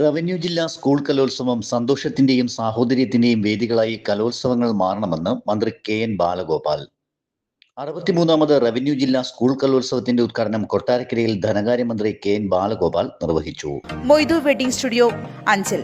Revenue ജില്ലാ school കലോത്സവം സന്തോഷത്തിന്റെയും സാഹോദര്യത്തിന്റെയും വേദികളായി കലോത്സവങ്ങൾ മാറണമെന്ന് മന്ത്രി കെ എൻ ബാലഗോപാൽ. അറുപത്തിമൂന്നാമത് റവന്യൂ ജില്ലാ സ്കൂൾ കലോത്സവത്തിന്റെ ഉദ്ഘാടനം കൊട്ടാരക്കരയിൽ ധനകാര്യമന്ത്രി കെ എൻ ബാലഗോപാൽ നിർവഹിച്ചു. Moidu wedding studio Anchal.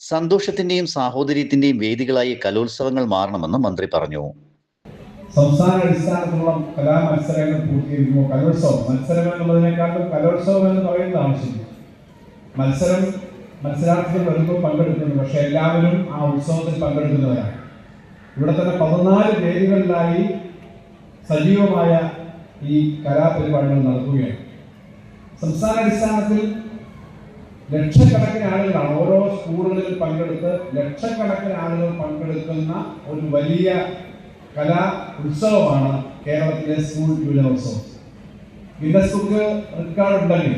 സന്തോഷത്തിന്റെയും സാഹോദര്യത്തിന്റെയും വേദികളായി കലോത്സവങ്ങൾ മാറണമെന്ന് മന്ത്രി പറഞ്ഞു. സംസ്ഥാന അടിസ്ഥാനത്തിലുള്ള കലാമത്സരങ്ങൾ പൂർത്തീകരിക്കുമ്പോൾ കലോത്സവം. മത്സരം എന്നുള്ളതിനേക്കാളും കലോത്സവം എന്ന് പറയുന്നത് ആവശ്യമില്ല. മത്സരം മത്സരാർത്ഥികൾ വരുമ്പോൾ പങ്കെടുക്കുന്നു. പക്ഷെ എല്ലാവരും ആ ഉത്സവത്തിൽ പങ്കെടുക്കുന്നവരാണ്. ഇവിടെ തന്നെ പതിനാല് വേദികളിലായി സജീവമായ ഈ കലാപരിപാടികൾ നടത്തുകയാണ് സംസ്ഥാന അടിസ്ഥാനത്തിൽ ലക്ഷക്കണക്കിന് ആളുകളാണ് ഓരോ സ്കൂളുകളിൽ പങ്കെടുത്ത് ലക്ഷക്കണക്കിന് ആളുകൾ പങ്കെടുക്കുന്ന ഒരു വലിയ കലാ ഉത്സവമാണ് കേരളത്തിലെ സ്കൂൾ യുവജനോത്സവം ഗിന്നസ് ബുക്ക് റെക്കോർഡ് ഉണ്ടെങ്കിൽ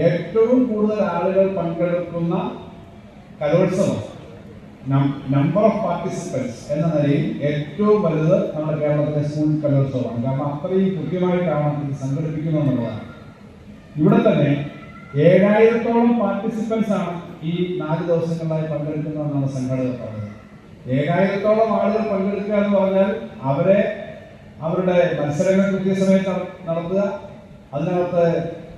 ഏറ്റവും കൂടുതൽ ആളുകൾ പങ്കെടുക്കുന്ന കലോത്സവം. നമ്പർ ഓഫ് പാർട്ടിസിപ്പൻസ് എന്ന നിലയിൽ ഏറ്റവും വലുത് നമ്മുടെ കേരളത്തിലെ സ്കൂൾ കലോത്സവമാണ്. കാരണം അത്രയും കൃത്യമായിട്ടാണ് ഇത് സംഘടിപ്പിക്കുന്നത് എന്നുള്ളതാണ്. ഇവിടെ തന്നെ ഏഴായിരത്തോളം പാർട്ടിസിപ്പൻസ് ആണ് ഈ നാല് ദിവസങ്ങളിലായി പങ്കെടുക്കുന്നതെന്നാണ് സംഘടന പറഞ്ഞത്. ഏഴായിരത്തോളം ആളുകൾ പങ്കെടുക്കുക എന്ന് പറഞ്ഞാൽ അവരെ അവരുടെ മത്സരങ്ങൾ കൃത്യസമയത്ത് നട- നടത്തുക അതിനകത്ത്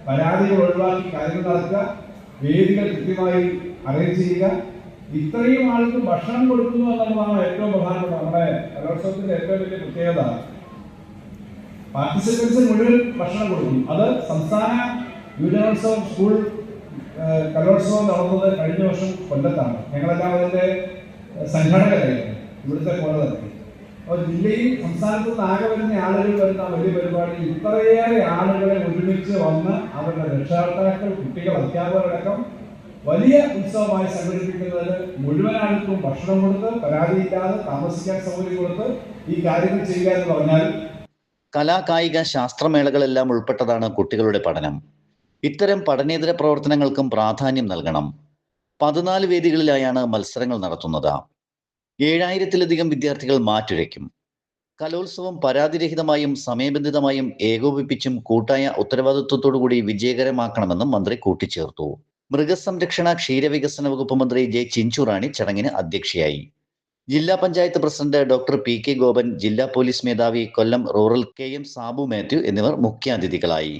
പരാതികൾ ഒഴിവാക്കി കാര്യങ്ങൾ നടത്തുക വേദികൾ കൃത്യമായി അറേഞ്ച് ചെയ്യുക ഇത്രയും ആൾക്ക് ഭക്ഷണം കൊടുക്കുന്നു എന്നുള്ളതാണ് ഏറ്റവും പ്രധാനപ്പെട്ട നമ്മുടെ കലോത്സവത്തിന്റെ ഏറ്റവും വലിയ പ്രത്യേകത. പാർട്ടിസിപ്പൻസ് മുഴുവൻ ഭക്ഷണം കൊടുക്കും അത് സംസ്ഥാന യുവജനോത്സവം സ്കൂൾ കലോത്സവം നടന്നത് കഴിഞ്ഞ വർഷം കൊല്ലത്താണ്. ഞങ്ങളെല്ലാം അതിന്റെ സംഘാടകരായിരുന്നു ഇവിടുത്തെ പോലെ തന്നെ. അപ്പോൾ ജില്ലയിൽ സംസ്ഥാനത്ത് നിന്ന് ആകെ വരുന്ന ആളുകൾ വരുന്ന വലിയ പരിപാടി ഇത്രയേറെ ആളുകളെ ഒരുമിച്ച് വന്ന് അവരുടെ രക്ഷകർത്താക്കൾ കുട്ടികൾ അധ്യാപകരടക്കം വലിയ ഉത്സവമായി സംഘടിപ്പിക്കുന്നതിന് മുഴുവൻ ആൾക്കും ഭക്ഷണം കൊടുത്ത് പരാതിയില്ലാതെ താമസിക്കാൻ സൗകര്യം കൊടുത്ത് ഈ കാര്യങ്ങൾ ചെയ്യുക എന്ന് പറഞ്ഞാൽ കലാകായിക ശാസ്ത്രമേളകളെല്ലാം ഉൾപ്പെട്ടതാണ് കുട്ടികളുടെ പഠനം. ഇത്തരം പഠനേതര പ്രവർത്തനങ്ങൾക്കും പ്രാധാന്യം നൽകണം. പതിനാല് വേദികളിലായാണ് മത്സരങ്ങൾ നടത്തുന്നത്. ഏഴായിരത്തിലധികം വിദ്യാർത്ഥികൾ മാറ്റുരയ്ക്കും. കലോത്സവം പരാതിരഹിതമായും സമയബന്ധിതമായും ഏകോപിപ്പിച്ചും കൂട്ടായ ഉത്തരവാദിത്വത്തോടുകൂടി വിജയകരമാക്കണമെന്നും മന്ത്രി കൂട്ടിച്ചേർത്തു. മൃഗസംരക്ഷണ ക്ഷീരവികസന വകുപ്പ് മന്ത്രി ജെ ചിഞ്ചുറാണി ചടങ്ങിന് അധ്യക്ഷയായി. ജില്ലാ panchayat president doctor P K Gopan ജില്ലാ പോലീസ് മേധാവി Kollam rural K M Sabu Mathew എന്നിവർ മുഖ്യാതിഥികളായി.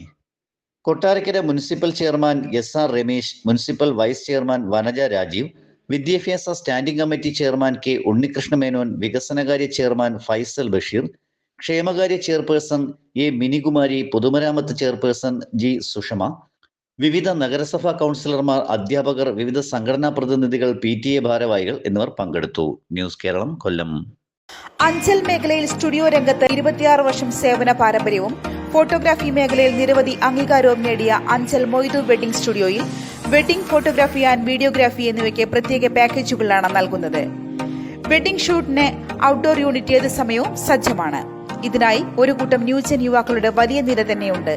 Kottarakkara municipal chairman S R Ramesh municipal vice chairman Vanaja Rajeev വിദ്യാഭ്യാസ standing committee chairman K Unnikrishna Menon വികസനകാര്യ chairman Faisal Basheer ക്ഷേമകാര്യ chairperson A Minikumari പൊതുമരാമത്ത് chairperson G Sushma വിവിധ നഗരസഭാ കൗൺസിലർമാർ അധ്യാപകർ വിവിധ സംഘടനാ പ്രതിനിധികൾ പി ടി എ ഭാരവാഹികൾ എന്നിവർ പങ്കെടുത്തു. ന്യൂസ് കേരളം കൊല്ലം. അഞ്ചൽ മേഖലയിൽ സ്റ്റുഡിയോ രംഗത്ത് ഇരുപത്തിയാറ് വർഷം സേവന പാരമ്പര്യവും ഫോട്ടോഗ്രാഫി മേഖലയിൽ നിരവധി അംഗീകാരവും നേടിയ അഞ്ചൽ മൊയ്തു വെഡിംഗ് സ്റ്റുഡിയോയിൽ വെഡിംഗ് ഫോട്ടോഗ്രാഫി ആൻഡ് വീഡിയോഗ്രാഫി എന്നിവയ്ക്ക് പ്രത്യേക പാക്കേജുകളാണ് നൽകുന്നത്. വെഡിംഗ് ഷൂട്ടിന് ഔട്ട്ഡോർ യൂണിറ്റ് ഏത് സമയവും സജ്ജമാണ്. ഇതിനായി ഒരു കൂട്ടം ന്യൂജൻ യുവാക്കളുടെ വലിയ നിര തന്നെയുണ്ട്.